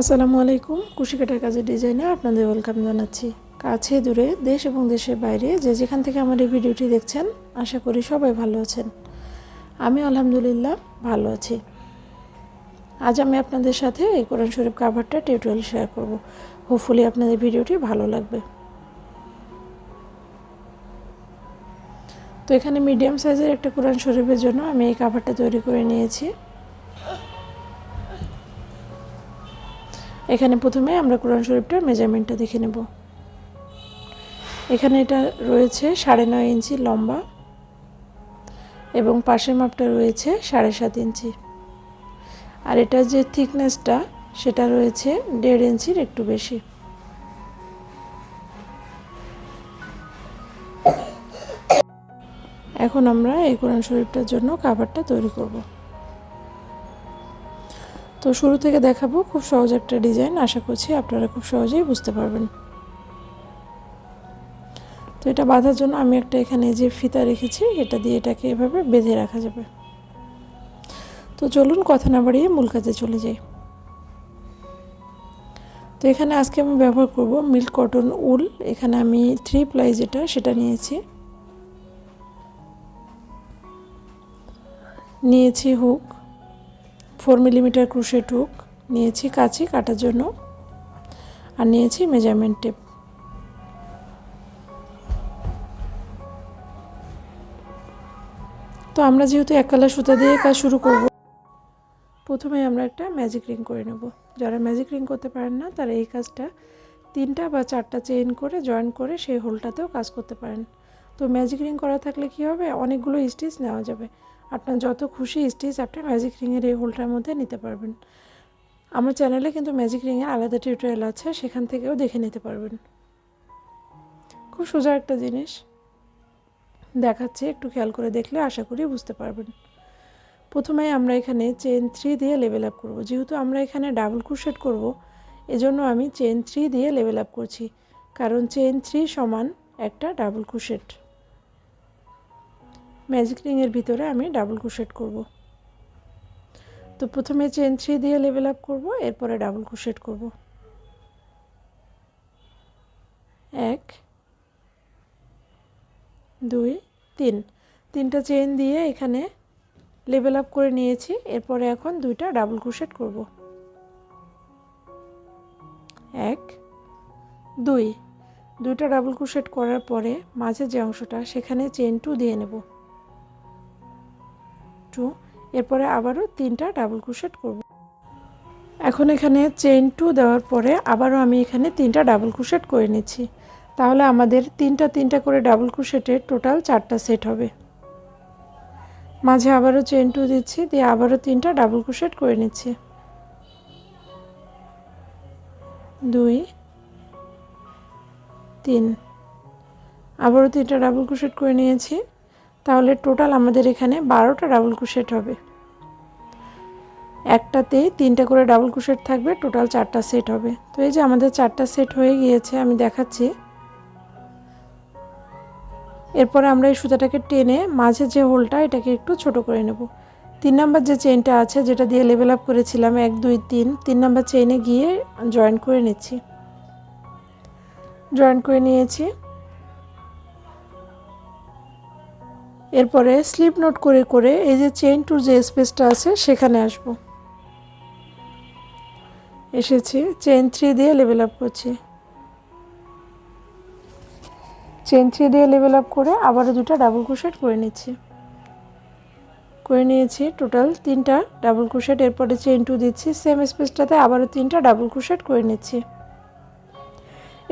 আসসালামু আলাইকুম, কুশিকাটার কাজের ডিজাইনে আপনাদের ওয়েলকাম জানাচ্ছি। কাছে, দূরে, দেশ এবং দেশের বাইরে যে যেখান থেকে আমার এই ভিডিওটি দেখছেন, আশা করি সবাই ভালো আছেন। আমি আলহামদুলিল্লাহ ভালো আছি। আজ আমি আপনাদের সাথে এই কোরআন শরীফ কাভারটা টিউটোরিয়াল শেয়ার করব। হোপফুলি আপনাদের ভিডিওটি ভালো লাগবে। তো এখানে মিডিয়াম সাইজের একটা কোরআন শরীফের জন্য আমি এই কাভারটা তৈরি করে নিয়েছি। এখানে প্রথমে আমরা কোরআন শরীফটার মেজারমেন্টটা দেখে নেব। এখানে এটা রয়েছে সাড়ে নয় ইঞ্চি লম্বা এবং পাশের মাপটা রয়েছে সাড়ে সাত ইঞ্চি। আর এটার যে থিকনেসটা, সেটা রয়েছে দেড় ইঞ্চির একটু বেশি। এখন আমরা এই কোরআন শরীফটার জন্য কাভারটা তৈরি করব। তো শুরু থেকে দেখাবো খুব সহজ একটা ডিজাইন, আশা করছি আপনারা খুব সহজেই বুঝতে পারবেন। তো এটা বাঁধার জন্য আমি একটা এখানে যে ফিতা রেখেছি, এটা দিয়ে এটাকে এভাবে বেঁধে রাখা যাবে। তো চলুন কথা না বাড়িয়ে মূল কাজে চলে যাই। তো এখানে আজকে আমি ব্যবহার করব মিল্ক কটন উল, এখানে আমি থ্রি প্লাই যেটা, সেটা নিয়েছি। নিয়েছি hook. Four millimetre crochet hook নিয়েছি কাছি কাটার জন্য আর নিয়েছি মেজারমেন্ট টেপ। তো আমরা যেহেতু এক কালার সুতা দিয়ে কাজ শুরু করব, প্রথমে আমরা একটা ম্যাজিক রিং করে নেব। যারা ম্যাজিক রিং করতে পারেন না, তারা এই কাজটা তিনটা বা চারটা চেইন করে জয়েন করে সেই হোলটাতেও কাজ করতে পারেন। তো ম্যাজিক রিং করা থাকলে কি হবে? অনেকগুলো স্টিচ নেওয়া যাবে। আপনার যত খুশি স্টিচ আপনি ম্যাজিক রিংয়ের এই হোলটার মধ্যে নিতে পারবেন। আমার চ্যানেলে কিন্তু ম্যাজিক রিংয়ের আলাদা টিউটোরিয়াল আছে, সেখান থেকেও দেখে নিতে পারবেন। খুব সোজা একটা জিনিস। দেখাচ্ছি, একটু খেয়াল করে দেখলে আশা করি বুঝতে পারবেন। প্রথমে আমরা এখানে চেন থ্রি দিয়ে লেভেল আপ করব। যেহেতু আমরা এখানে ডাবল ক্রুশেট করব, এজন্য আমি চেন থ্রি দিয়ে লেভেল আপ করছি। কারণ চেন থ্রি সমান একটা ডাবল ক্রুশেট ম্যাজিক রিংয়ের ভিতরে আমি ডাবল ক্রুশেট করব। তো প্রথমে চেন থ্রি দিয়ে লেভেল আপ করব, এরপরে ডাবল ক্রুশেট করব। এক, দুই, তিন। তিনটা চেন দিয়ে এখানে লেভেল আপ করে নিয়েছি, এরপরে এখন দুইটা ডাবল ক্রুশেট করব। এক, দুই। দুইটা ডাবল ক্রুশেট করার পরে মাঝে যে অংশটা, সেখানে চেন টু দিয়ে নেব। টু, এরপরে আবারও তিনটা ডাবল ক্রুশেট করব। এখন এখানে চেন টু দেওয়ার পরে আবারও আমি এখানে তিনটা ডাবল ক্রুশেট করে নিচ্ছি। তাহলে আমাদের তিনটা তিনটা করে ডাবল ক্রুশেটের টোটাল চারটা সেট হবে। মাঝে আবারও চেন টু দিচ্ছি, দিয়ে আবারও তিনটা ডাবল ক্রুশেট করে নিচ্ছি। দুই, তিন, আবারও তিনটা ডাবল ক্রুশেট করে নিয়েছি। তাহলে টোটাল আমাদের এখানে বারোটা ডাবল ক্রুশেট হবে। একটাতেই তিনটা করে ডাবল ক্রুশেট থাকবে, টোটাল চারটা সেট হবে। তো এই যে আমাদের চারটা সেট হয়ে গিয়েছে, আমি দেখাচ্ছি। এরপরে আমরা এই সুতাটাকে টেনে মাঝে যে হোলটা, এটাকে একটু ছোট করে নেব। তিন নাম্বার যে চেইনটা আছে, যেটা দিয়ে লেভেল আপ করেছিলাম, এক, দুই, তিন তিন নাম্বার চেইনে গিয়ে জয়েন করে নিচ্ছি। জয়েন করে নিয়েছি। এরপরে স্লিপ নোট করে করে এই যে চেইন টুর যে স্পেসটা আছে সেখানে আসব। এসেছি চেইন থ্রি দিয়ে লেভেল আপ করছি। চেন থ্রি দিয়ে লেভেল আপ করে আবারও দুটা ডাবল ক্রোশেট করে নিচ্ছি। করে নিয়েছি টোটাল তিনটা ডাবল ক্রোশেট এরপরে চেন টু দিচ্ছি সেম স্পেসটাতে আবারও তিনটা ডাবল ক্রোশেট করে নিচ্ছি।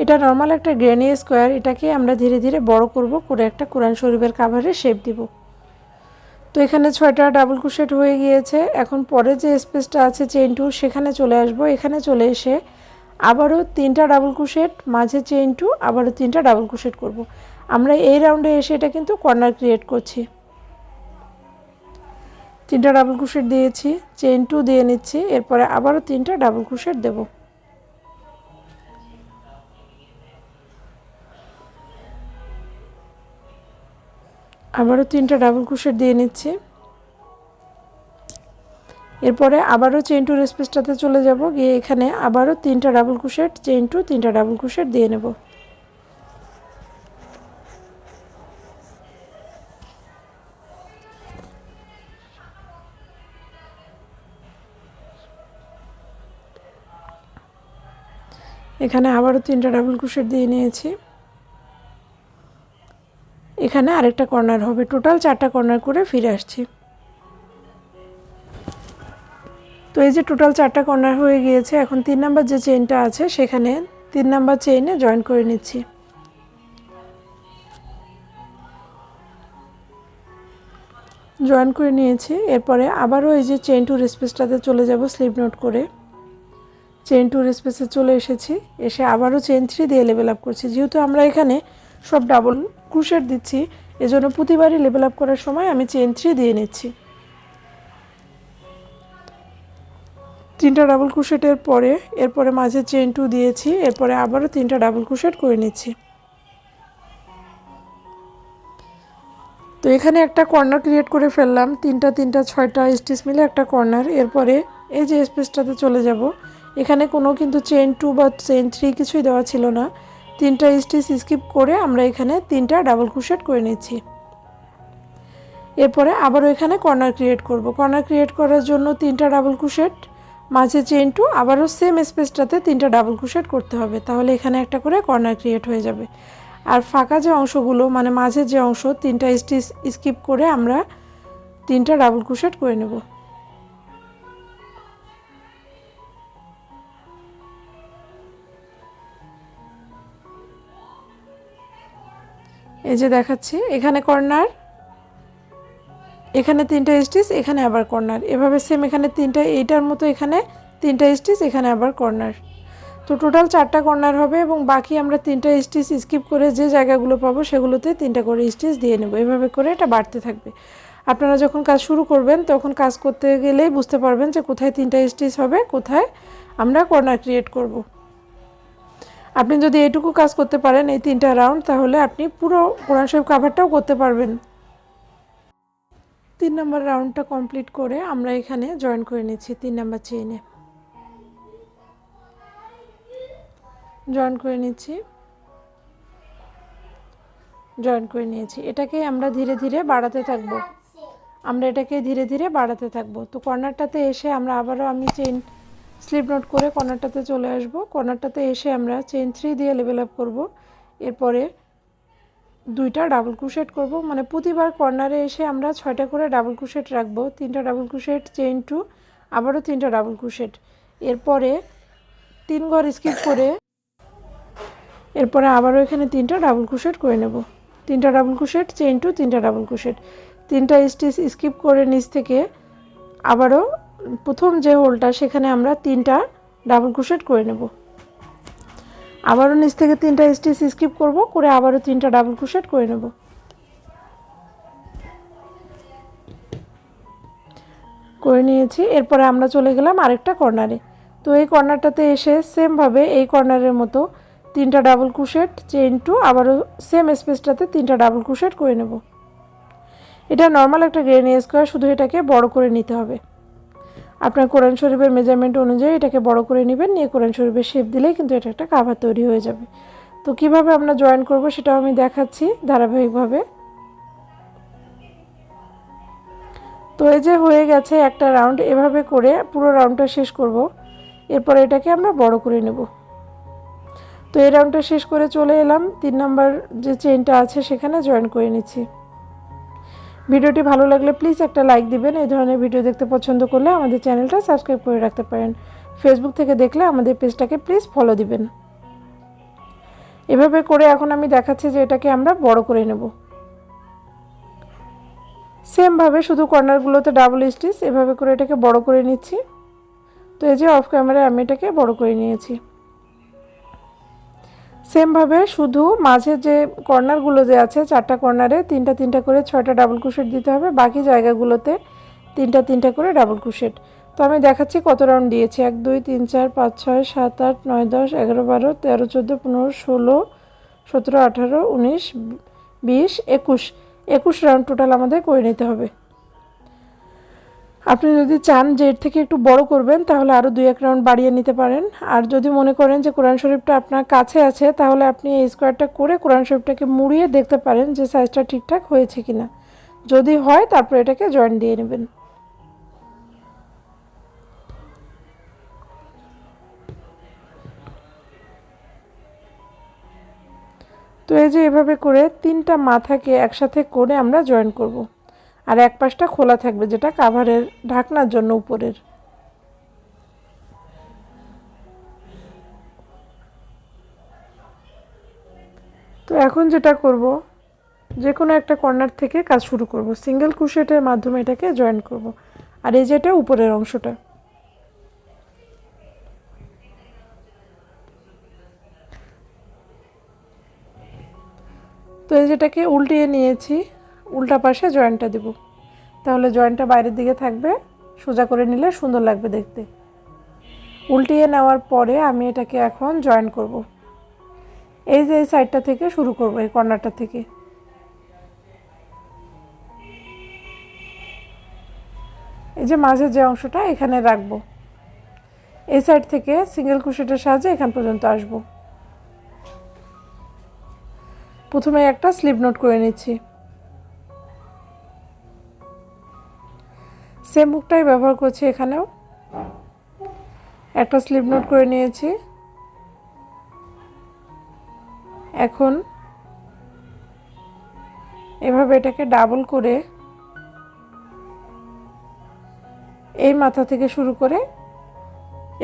এটা নর্মাল একটা গ্রেনি স্কোয়ার এটাকে আমরা ধীরে ধীরে বড় করব, করে একটা কোরআন শরীফের কাভারে শেপ দিব। তো এখানে ছয়টা ডাবল ক্রোশেট হয়ে গিয়েছে। এখন পরে যে স্পেসটা আছে চেন টু সেখানে চলে আসব। এখানে চলে এসে আবারও তিনটা ডাবল ক্রোশেট মাঝে চেইন টু আবারও তিনটা ডাবল ক্রোশেট করব। আমরা এই রাউন্ডে এসে এটা কিন্তু কর্নার ক্রিয়েট করছি। তিনটা ডাবল ক্রোশেট দিয়েছি চেন টু দিয়ে নিচ্ছি, এরপরে আবারও তিনটা ডাবল ক্রোশেট দেব। আবারও তিনটা ডাবল ক্রোশেট দিয়ে নিচ্ছি। এরপরে আবারও চেইন টু স্পেসটাতে চলে যাব, গিয়ে এখানে আবারও তিনটা ডাবল কুশেট চেইন টু তিনটা ডাবল কুশেট দিয়ে নেব। এখানে আবারও তিনটা ডাবল কুশেট দিয়ে নিয়েছি। এখানে আরেকটা কর্নার হবে। টোটাল চারটা কর্নার করে ফিরে আসছি। তো এই যে টোটাল চারটা কর্নার হয়ে গিয়েছে, এখন তিন নাম্বার যে চেইনটা আছে, সেখানে তিন নাম্বার চেইনে জয়েন করে নিচ্ছি। জয়েন করে নিয়েছি, এরপরে আবারও এই যে চেইন টু স্পেসটাতে চলে যাব স্লিপ নোট করে। চেইন টু স্পেসে চলে এসেছি, এসে আবারও চেইন থ্রি দিয়ে লেভেল আপ করছি। যেহেতু আমরা এখানে সব ডাবল ক্রুশের দিচ্ছি, এজন্য প্রতিবারই লেভেল আপ করার সময় আমি চেইন থ্রি দিয়ে নিচ্ছি। তিনটা ডাবল ক্রুশেটের পরে, এরপরে মাঝে চেইন টু দিয়েছি, এরপরে আবারও তিনটা ডাবল ক্রুশেট করে নিচ্ছি। তো এখানে একটা কর্নার ক্রিয়েট করে ফেললাম, তিনটা তিনটা, ছয়টা স্টিচ মিলে একটা কর্নার এরপরে এই যে স্পেসটাতে চলে যাব, এখানে কোনো কিন্তু চেন টু বা চেইন থ্রি কিছুই দেওয়া ছিল না। তিনটা স্টিচ স্কিপ করে আমরা এখানে তিনটা ডাবল ক্রুশেট করে নিচ্ছি। এরপরে আবারও এখানে কর্নার ক্রিয়েট করব। কর্নার ক্রিয়েট করার জন্য তিনটা ডাবল ক্রুশেট, মাঝে চেন টু, আবারও সেম স্পেসটাতে তিনটা ডাবল ক্রুশেট করতে হবে। তাহলে এখানে একটা করে কর্নার ক্রিয়েট হয়ে যাবে। আর ফাঁকা যে অংশগুলো মানে মাঝের যে অংশ, তিনটা স্টিচ স্কিপ করে আমরা তিনটা ডাবল ক্রুশেট করে নেব। এই যে দেখাচ্ছি, এখানে কর্নার, এখানে তিনটা স্টিচ এখানে আবার কর্নার। এভাবে সেম এখানে তিনটা, এইটার মতো এখানে তিনটা স্টিচ এখানে আবার কর্নার। তো টোটাল চারটা কর্নার হবে এবং বাকি আমরা তিনটা স্টিচ স্কিপ করে যে জায়গাগুলো পাবো সেগুলোতে তিনটা করে স্টিচ দিয়ে নেব। এভাবে করে এটা বাড়তে থাকবে। আপনারা যখন কাজ শুরু করবেন, তখন কাজ করতে গেলেই বুঝতে পারবেন যে কোথায় তিনটা স্টিচ হবে, কোথায় আমরা কর্নার ক্রিয়েট করব। আপনি যদি এইটুকু কাজ করতে পারেন এই তিনটা রাউন্ড, তাহলে আপনি পুরো কোরআন শরীফ কাভারটাও করতে পারবেন। তিন নম্বর রাউন্ডটা কমপ্লিট করে আমরা এখানে জয়েন করে নিচ্ছি তিন নম্বর চেইনে জয়েন করে নিচ্ছি। জয়েন করে নিয়েছি। এটাকে আমরা ধীরে ধীরে বাড়াতে থাকব। আমরা এটাকে ধীরে ধীরে বাড়াতে থাকব। তো কর্নারটাতে এসে আমরা আবারও আমি চেইন স্লিপ নোট করে কর্নারটাতে চলে আসব। কর্নারটাতে এসে আমরা চেন থ্রি দিয়ে লেভেল আপ করব। এরপরে দুইটা ডাবল ক্রুশেট করব। মানে প্রতিবার কর্নারে এসে আমরা ছয়টা করে ডাবল ক্রুশেট রাখব। তিনটা ডাবল ক্রুশেট চেইন টু আবারও তিনটা ডাবল ক্রুশেট এরপরে তিন ঘর স্কিপ করে এরপরে আবারও এখানে তিনটা ডাবল ক্রুশেট করে নেব। তিনটা ডাবল ক্রুশেট চেইন টু তিনটা ডাবল ক্রুশেট তিনটা স্টিচ স্কিপ করে নিচ থেকে আবারও প্রথম যে হোলটা, সেখানে আমরা তিনটা ডাবল ক্রুশেট করে নেব। আবারও নিচ থেকে তিনটা স্টিচ স্কিপ করব, করে আবারও তিনটা ডাবল ক্রুশেট করে নেব। করে নিয়েছি, এরপরে আমরা চলে গেলাম আরেকটা কর্নারে তো এই কর্নারটাতে এসে সেমভাবে এই কর্নারের মতো তিনটা ডাবল ক্রুশেট চেইন টু আবারও সেম স্পেসটাতে তিনটা ডাবল ক্রুশেট করে নেব। এটা নর্মাল একটা গ্রেনি স্কোয়ার শুধু এটাকে বড় করে নিতে হবে। আপনার কোরআন শরীফের মেজারমেন্ট অনুযায়ী এটাকে বড় করে নেবেন, নিয়ে কোরআন শরীফের শেপ দিলেই কিন্তু এটা একটা কাভার তৈরি হয়ে যাবে। তো কীভাবে আমরা জয়েন করব সেটাও আমি দেখাচ্ছি ধারাবাহিকভাবে। তো এই যে হয়ে গেছে একটা রাউন্ড এভাবে করে পুরো রাউন্ডটা শেষ করব। এরপর এটাকে আমরা বড় করে নেব। তো এই রাউন্ডটা শেষ করে চলে এলাম। তিন নাম্বার যে চেনটা আছে সেখানে জয়েন করে নিচ্ছি। ভিডিওটি ভালো লাগলে প্লিজ একটা লাইক দিবেন। এই ধরনের ভিডিও দেখতে পছন্দ করলে আমাদের চ্যানেলটা সাবস্ক্রাইব করে রাখতে পারেন। ফেসবুক থেকে দেখলে আমাদের পেজটাকে প্লিজ ফলো দিবেন। এভাবে করে এখন আমি দেখাচ্ছি যে এটাকে আমরা বড় করে নেব। সেমভাবে শুধু কর্নারগুলোতে ডাবল স্টিচ এভাবে করে এটাকে বড় করে নিচ্ছি। তো এই যে অফ ক্যামেরায় আমি এটাকে বড় করে নিয়েছি। সেমভাবে শুধু মাঝে যে কর্নারগুলো যে আছে, চারটা কর্নারে তিনটা তিনটা করে ছয়টা ডাবল ক্রুশেট দিতে হবে। বাকি জায়গাগুলোতে তিনটা তিনটা করে ডাবল ক্রুশেট তো আমি দেখাচ্ছি কত রাউন্ড দিয়েছি। এক, দুই, তিন, চার, পাঁচ, ছয়, সাত, আট, নয়, দশ, এগারো, বারো, তেরো, চোদ্দ, পনেরো, ষোলো, সতেরো, আঠারো, উনিশ, বিশ, একুশ। একুশ রাউন্ড টোটাল আমাদের করে নিতে হবে। আপনি যদি চান যে এর থেকে একটু বড় করবেন, তাহলে আরও দুই এক রাউন্ড বাড়িয়ে নিতে পারেন। আর যদি মনে করেন যে কোরআন শরীফটা আপনার কাছে আছে, তাহলে আপনি এই স্কোয়ারটা করে কোরআন শরীফটাকে মুড়িয়ে দেখতে পারেন যে সাইজটা ঠিকঠাক হয়েছে কিনা। যদি হয়, তারপর এটাকে জয়েন দিয়ে নেবেন। তো এই যে এভাবে করে তিনটা মাথাকে একসাথে করে আমরা জয়েন করব। আর এক পাশটা খোলা থাকবে যেটা কাভারের ঢাকনার জন্য উপরের। তো এখন যেটা করব যে কোনো একটা কর্নার থেকে কাজ শুরু করব। সিঙ্গেল ক্রুশেটের মাধ্যমে এটাকে জয়েন করব। আর এই যেটা উপরের অংশটা। তো এই যেটাকে উল্টিয়ে নিয়েছি। উল্টা পাশে জয়েন্টটা দেব। তাহলে জয়েন্টটা বাইরের দিকে থাকবে, সোজা করে নিলে সুন্দর লাগবে দেখতে। উল্টিয়ে নেওয়ার পরে আমি এটাকে এখন জয়েন করব। এই যে এই সাইডটা থেকে শুরু করব, এই কর্নারটা থেকে। এই যে মাঝের যে অংশটা, এখানে রাখব। এই সাইড থেকে সিঙ্গেল কুশেটের সাহায্যে এখান পর্যন্ত আসব। প্রথমে একটা স্লিপ নোট করে নিচ্ছি। সেম মুখটাই ব্যবহার করছি এখানেও। একটা স্লিপ নোট করে নিয়েছি। এখন এভাবে এটাকে ডাবল করে এই মাথা থেকে শুরু করে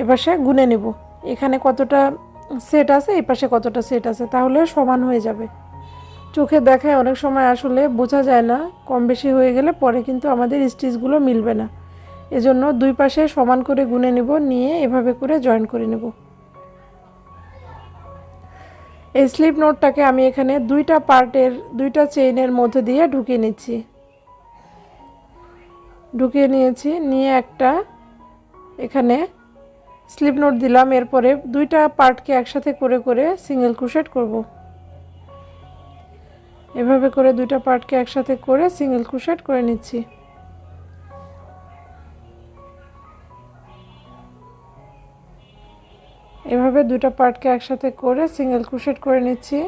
এপাশে গুনে নেব। এখানে কতটা সেট আছে এই পাশে কতটা সেট আছে, তাহলে সমান হয়ে যাবে। চোখে দেখায় অনেক সময় আসলে বোঝা যায় না, কম বেশি হয়ে গেলে পরে কিন্তু আমাদের স্টিচগুলো মিলবে না। এজন্য দুই পাশে সমান করে গুনে নেব, নিয়ে এভাবে করে জয়েন করে নেব। এই স্লিপ নোটটাকে আমি এখানে দুইটা পার্টের, দুইটা চেইনের মধ্যে দিয়ে ঢুকিয়ে নিচ্ছি। ঢুকিয়ে নিয়েছি, নিয়ে একটা এখানে স্লিপ নোট দিলাম, এরপরে দুইটা পার্টকে একসাথে করে করে সিঙ্গেল ক্রুশেট করব। এভাবে করে দুইটা পার্টকে একসাথে করে সিঙ্গেল ক্রুশেট করে নিচ্ছি। এভাবে দুটা পার্টকে একসাথে করে সিঙ্গেল ক্রুশেট করে নিচ্ছি।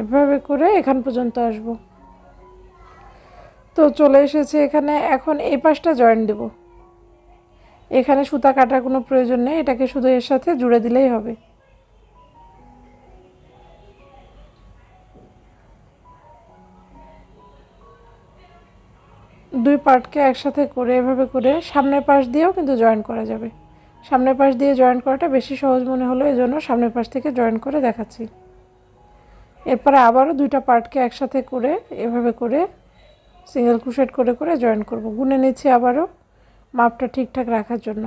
এভাবে করে এখান পর্যন্ত আসব। তো চলে এসেছে এখানে। এখন এই পাশটা জয়েন দেব। এখানে সুতা কাটার কোনো প্রয়োজন নেই, এটাকে শুধু এর সাথে জুড়ে দিলেই হবে। দুই পার্টকে একসাথে করে, এভাবে করে সামনের পাশ দিয়েও কিন্তু জয়েন করা যাবে। সামনের পাশ দিয়ে জয়েন করাটা বেশি সহজ মনে হলো এই জন্য সামনের পাশ থেকে জয়েন করে দেখাচ্ছি। এরপরে আবারও দুইটা পার্টকে একসাথে করে, এভাবে করে, সিঙ্গেল ক্রুশেট করে করে জয়েন করব। গুনে নিচ্ছি আবারও। মাপটা ঠিকঠাক রাখার জন্য।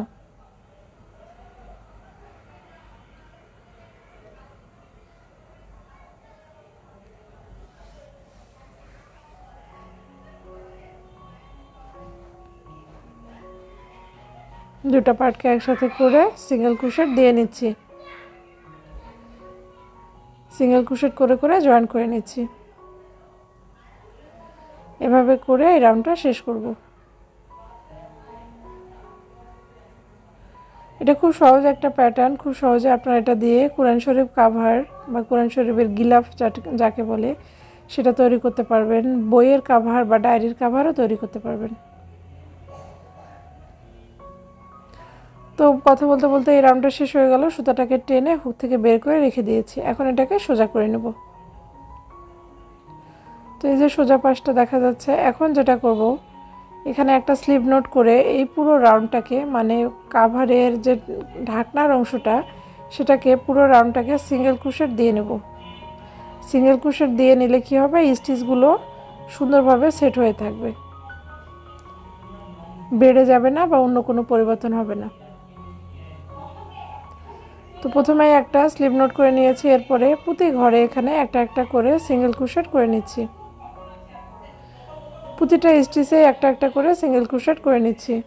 দুটো পার্টকে একসাথে করে সিঙ্গেল ক্রুশেট দিয়ে নিচ্ছি। সিঙ্গেল ক্রুশেট করে করে জয়েন করে নিচ্ছি। এভাবে করে এই রাউন্ডটা শেষ করব। এটা খুব সহজ একটা প্যাটার্ন খুব সহজে আপনারা এটা দিয়ে কোরআন শরীফ কাভার বা কোরআন শরীফের গিলাফ যাকে বলে, সেটা তৈরি করতে পারবেন। বইয়ের কাভার বা ডায়েরির কাভারও তৈরি করতে পারবেন। তো কথা বলতে বলতে এই রাউন্ডটা শেষ হয়ে গেল, সুতাটাকে টেনে হুক থেকে বের করে রেখে দিয়েছি। এখন এটাকে সোজা করে নেব। তো এই যে সোজা পাশটা দেখা যাচ্ছে, এখন যেটা করব এখানে একটা স্লিভ নোট করে এই পুরো রাউন্ডটাকে মানে কাভারের যে ঢাকনার অংশটা, সেটাকে পুরো রাউন্ডটাকে সিঙ্গেল ক্রুশেট দিয়ে নেব। সিঙ্গেল ক্রুশেট দিয়ে নিলে কী হবে? স্টিচগুলো সুন্দরভাবে সেট হয়ে থাকবে। বেড়ে যাবে না বা অন্য কোনো পরিবর্তন হবে না। তো প্রথমে একটা স্লিপ নোট করে নিয়েছি, এরপরে প্রতি ঘরে এখানে একটা একটা করে সিঙ্গেল ক্রুশেট করে নিচ্ছি। প্রতিটা স্টিচে একটা একটা করে সিঙ্গেল ক্রুশেট করে নিচ্ছি।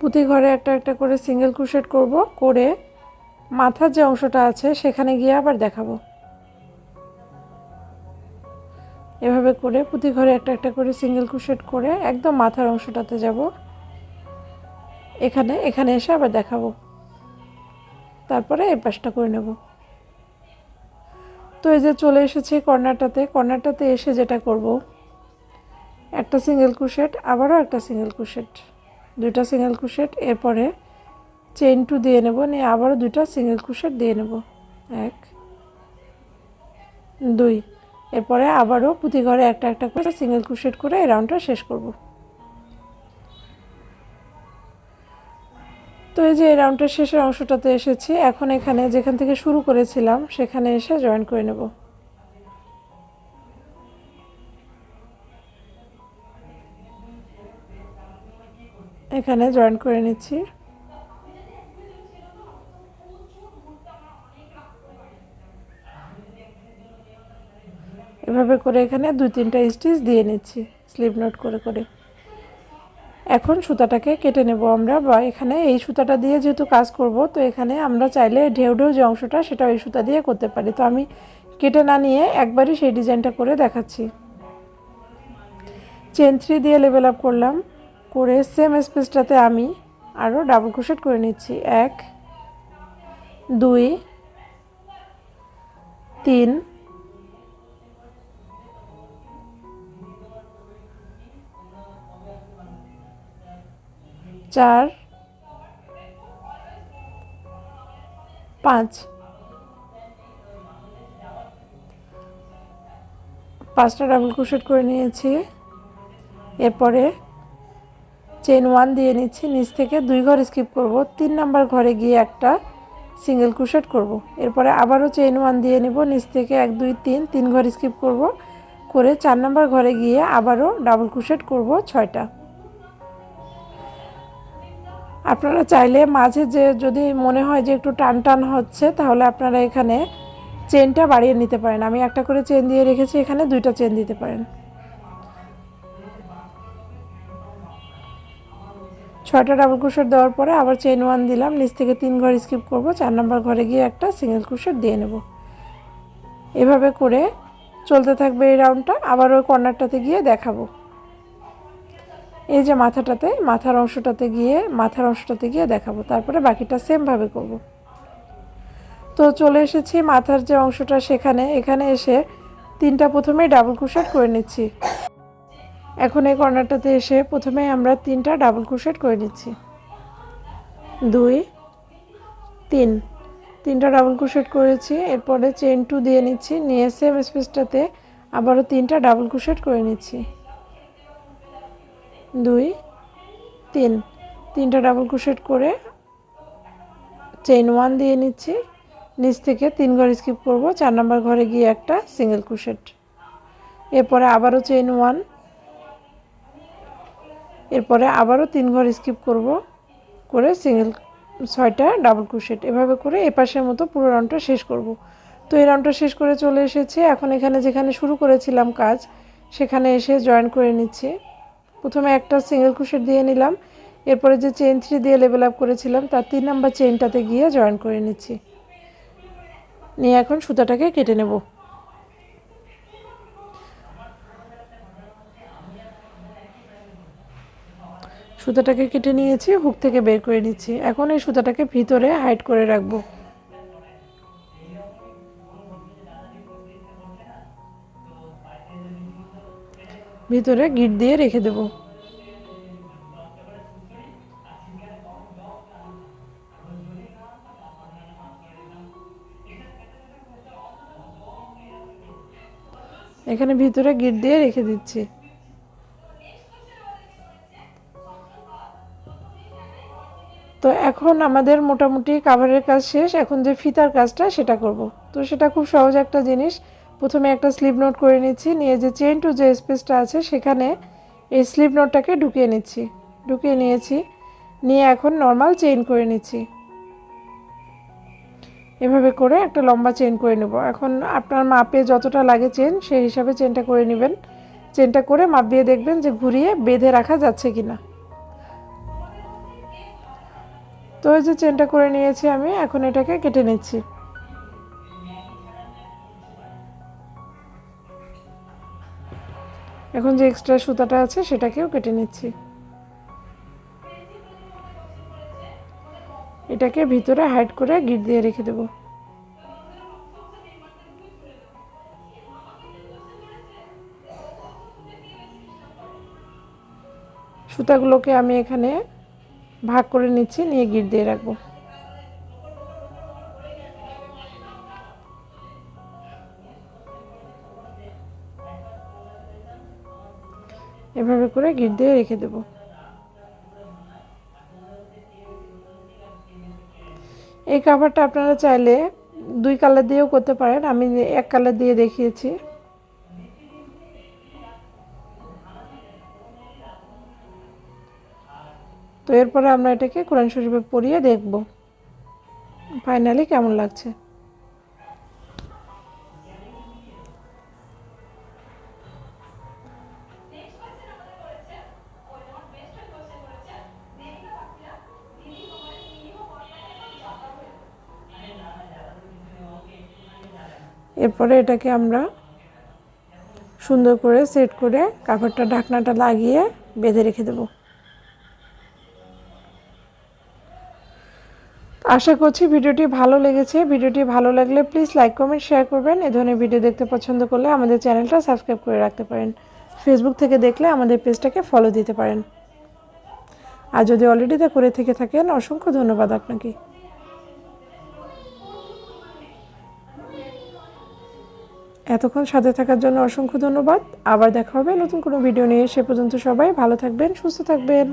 প্রতি ঘরে একটা একটা করে সিঙ্গেল ক্রুশেট করব, করে মাথার যে অংশটা আছে সেখানে গিয়ে আবার দেখাবো। এভাবে করে প্রতি ঘরে একটা একটা করে সিঙ্গেল ক্রোশেট করে একদম মাথার অংশটাতে যাব। এখানে এখানে এসে আবার দেখাবো। তারপরে এই পাশটা করে নেব। তো এই যে চলে এসেছি কর্নারটাতে কর্নারটাতে এসে যেটা করব, একটা সিঙ্গেল কুশেট আবারও একটা সিঙ্গেল কুশেট দুইটা সিঙ্গেল কুশেট এরপরে চেইন টু দিয়ে নেব, নিয়ে আবারও দুইটা সিঙ্গেল কুশেট দিয়ে নেব, এক, দুই, এরপরে আবারও প্রতি ঘরে একটা একটা করে সিঙ্গেল কুশেট করে এই রাউন্ডটা শেষ করব। তো এই যে এই রাউন্ডের শেষের অংশটাতে এসেছি, এখন এখানে যেখান থেকে শুরু করেছিলাম, সেখানে এসে জয়েন করে নেব। এখানে জয়েন করে নিচ্ছি। এভাবে করে এখানে দুই তিনটা স্টিচ দিয়ে নিচ্ছি স্লিপ নোট করে করে। এখন সুতাটাকে কেটে নেব আমরা, বা এখানে এই সুতাটা দিয়ে যেহেতু কাজ করব, তো এখানে আমরা চাইলে ঢেউ ঢেউ যে অংশটা, সেটা ওই সুতা দিয়ে করতে পারি। তো আমি কেটে না নিয়ে একবারই সেই ডিজাইনটা করে দেখাচ্ছি। চেন থ্রি দিয়ে লেভেল আপ করলাম, করে সেম স্পেসটাতে আমি আরও ডাবল ক্রোশেট করে নিচ্ছি। এক, দুই, তিন চার, পাঁচ। পাঁচটা ডাবল ক্রোশেট করে নিয়েছি। এরপরে চেন ওয়ান দিয়ে নিচ্ছি। নিচ থেকে দুই ঘর স্কিপ করব। তিন নাম্বার ঘরে গিয়ে একটা সিঙ্গেল ক্রোশেট করব। এরপরে আবারও চেন ওয়ান দিয়ে নেব। নিচ থেকে এক, দুই, তিন তিন ঘর স্কিপ করব। করে চার নাম্বার ঘরে গিয়ে আবারও ডাবল ক্রোশেট করব ছয়টা। আপনারা চাইলে মাঝে যে যদি মনে হয় যে একটু টান টান হচ্ছে, তাহলে আপনারা এখানে চেনটা বাড়িয়ে নিতে পারেন। আমি একটা করে চেন দিয়ে রেখেছি, এখানে দুইটা চেন দিতে পারেন। ছয়টা ডাবল ক্রোশেট দেওয়ার পরে আবার চেন ওয়ান দিলাম। নিচ থেকে তিন ঘর স্কিপ করব। চার নম্বর ঘরে গিয়ে একটা সিঙ্গেল ক্রোশেট দিয়ে নেব। এভাবে করে চলতে থাকবে এই রাউন্ডটা। আবার ওই কর্নারটাতে গিয়ে দেখাবো। এই যে মাথাটাতে, মাথার অংশটাতে গিয়ে, মাথার অংশটাতে গিয়ে দেখাবো। তারপরে বাকিটা সেমভাবে করব। তো চলে এসেছি মাথার যে অংশটা সেখানে। এখানে এসে তিনটা প্রথমে ডাবল ক্রোশেট করে নিচ্ছি। এখন এই কর্নারটাতে এসে প্রথমে আমরা তিনটা ডাবল ক্রোশেট করে নিচ্ছি। দুই, তিন। তিনটা ডাবল ক্রোশেট করেছি। এরপরে চেন টু দিয়ে নিচ্ছি। নিয়ে সেম স্পেসটাতে আবারও তিনটা ডাবল ক্রোশেট করে নিচ্ছি। দুই, তিন। তিনটা ডাবল ক্রোশেট করে চেইন ওয়ান দিয়ে নিচ্ছি। নিচ থেকে তিন ঘর স্কিপ করব। চার নাম্বার ঘরে গিয়ে একটা সিঙ্গেল ক্রোশেট এরপরে আবারও চেইন ওয়ান এরপরে আবারও তিন ঘর স্কিপ করব করে সিঙ্গেল ছয়টা ডাবল ক্রোশেট এভাবে করে এপাশের মতো পুরো রাউন্ডটা শেষ করব। তো এই রাউন্ডটা শেষ করে চলে এসেছি। এখন এখানে যেখানে শুরু করেছিলাম কাজ, সেখানে এসে জয়েন করে নিচ্ছি। প্রথমে একটা সিঙ্গেল ক্রোশেট দিয়ে নিলাম। এরপরে যে চেন থ্রি দিয়ে লেভেল আপ করেছিলাম, তার তিন নাম্বার চেনটাতে গিয়ে জয়েন করে নিচ্ছি। নিয়ে এখন সুতাটাকে কেটে নেব। সুতাটাকে কেটে নিয়েছি হুক থেকে বের করে নিচ্ছি। এখন এই সুতাটাকে ভিতরে হাইড করে রাখব। ভিতরে গিট দিয়ে রেখে দেব। এখানে ভিতরে গিট দিয়ে রেখে দিচ্ছি। তো এখন আমাদের মোটামুটি কাভারের কাজ শেষ। এখন যে ফিতার কাজটা সেটা করব। তো সেটা খুব সহজ একটা জিনিস। প্রথমে একটা স্লিপ নোট করে নিচ্ছি, নিয়ে যে চেন টু যে স্পেসটা আছে সেখানে এই স্লিপ নোটটাকে ঢুকিয়ে নিচ্ছি। ঢুকিয়ে নিয়েছি, নিয়ে এখন নর্মাল চেইন করে নিচ্ছি। এভাবে করে একটা লম্বা চেন করে নেব। এখন আপনার মাপে যতটা লাগে চেন সেই হিসাবে চেনটা করে নেবেন। চেনটা করে মাপ দিয়ে দেখবেন যে ঘুরিয়ে বেঁধে রাখা যাচ্ছে কি না তো ওই যে চেনটা করে নিয়েছি আমি, এখন এটাকে কেটে নিচ্ছি। এখন যে এক্সট্রা সুতাটা আছে সেটাকেও কেটে নিচ্ছি। এটাকে ভিতরে হাইড করে গিট দিয়ে রেখে দেবো। সুতাগুলোকে আমি এখানে ভাগ করে নিচ্ছি, নিয়ে গিট দিয়ে রাখব। এভাবে করে গিট দিয়ে রেখে দেব। এই কাভারটা আপনারা চাইলে দুই কালার দিয়েও করতে পারেন। আমি এক কালার দিয়ে দেখিয়েছি। তো এরপরে আমরা এটাকে কোরআন শরীফে পড়িয়ে দেখব। ফাইনালি কেমন লাগছে? এরপরে এটাকে আমরা সুন্দর করে সেট করে কাপড়টা, ঢাকনাটা লাগিয়ে বেঁধে রেখে দেবো। আশা করছি ভিডিওটি ভালো লেগেছে। ভিডিওটি ভালো লাগলে প্লিজ লাইক কমেন্ট শেয়ার করবেন। এ ধরনের ভিডিও দেখতে পছন্দ করলে আমাদের চ্যানেলটা সাবস্ক্রাইব করে রাখতে পারেন। ফেসবুক থেকে দেখলে আমাদের পেজটাকে ফলো দিতে পারেন। আর যদি অলরেডি তা করে থেকে থাকেন, অসংখ্য ধন্যবাদ আপনাকে। এতক্ষণ সাথে থাকার জন্য অসংখ্য ধন্যবাদ। আবার দেখা হবে নতুন কোনো ভিডিও নিয়ে। সে পর্যন্ত সবাই ভালো থাকবেন, সুস্থ থাকবেন।